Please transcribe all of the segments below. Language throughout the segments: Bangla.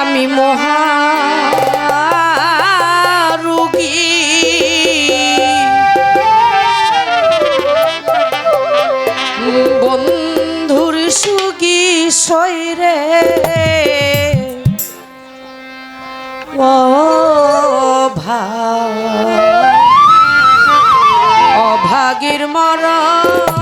আমি মহারুগী। বন্ধুর সুগী সৈরে ও ভাগীর মরণ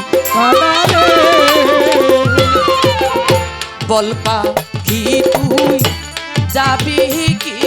বলপা কি তুই যাবি কি